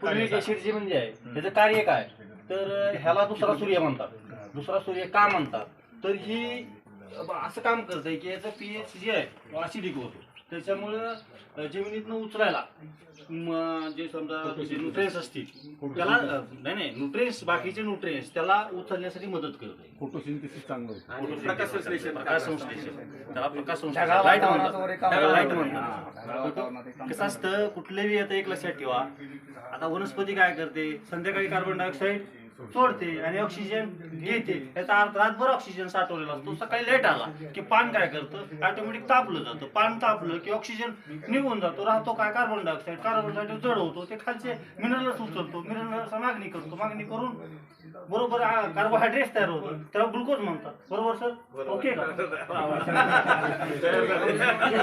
जे म्हणजे आहे त्याचं कार्य काय? तर ह्याला दुसरा सूर्य म्हणतात. दुसरा सूर्य का म्हणतात? तर ही असं काम करतंय की याचं पीएच जे आहे असिडिक होतो. त्याच्यामुळं जमिनीतनं उचलायला म, जे समजा न्यूट्रियन्स असतील त्याला नाही नाही न्यूट्रियन्स बाकीचे न्यूट्रियन्स त्याला उचलण्यासाठी मदत करते फोटोसिंथेसिस चांगलं होतं. आणि प्रकाश संश्लेषण प्रकाश संश्लेषण. त्याला प्रकाश संश्लेषण. ढगाळ लाइट म्हणतात. त्याला लाइट कसं असतं कुठलेही आता एक लक्षात ठेवा. आता वनस्पती काय करते? संध्याकाळी कार्बन डायऑक्साईड सोडते. आणि ऑक्सिजन घेते. याचा अर्थ रातभर ऑक्सिजन साठवलेला असतो. सकाळी लेट आला की पान काय करतं? ऑटोमॅटिक तापलं जातं. पान तापलं की ऑक्सिजन निघून जातो. राहतो काय? कार्बन डायऑक्साईड कार्बन डायऑक्साईड जड होतो. ते खालचे मिनरल्स उचलतो. मिनरल्स मागणी करतो. मागणी करून बरोबर कार्बोहायड्रेट्स तयार होतं त्याला ग्लुकोज म्हणतात. बरोबर सर ओके का?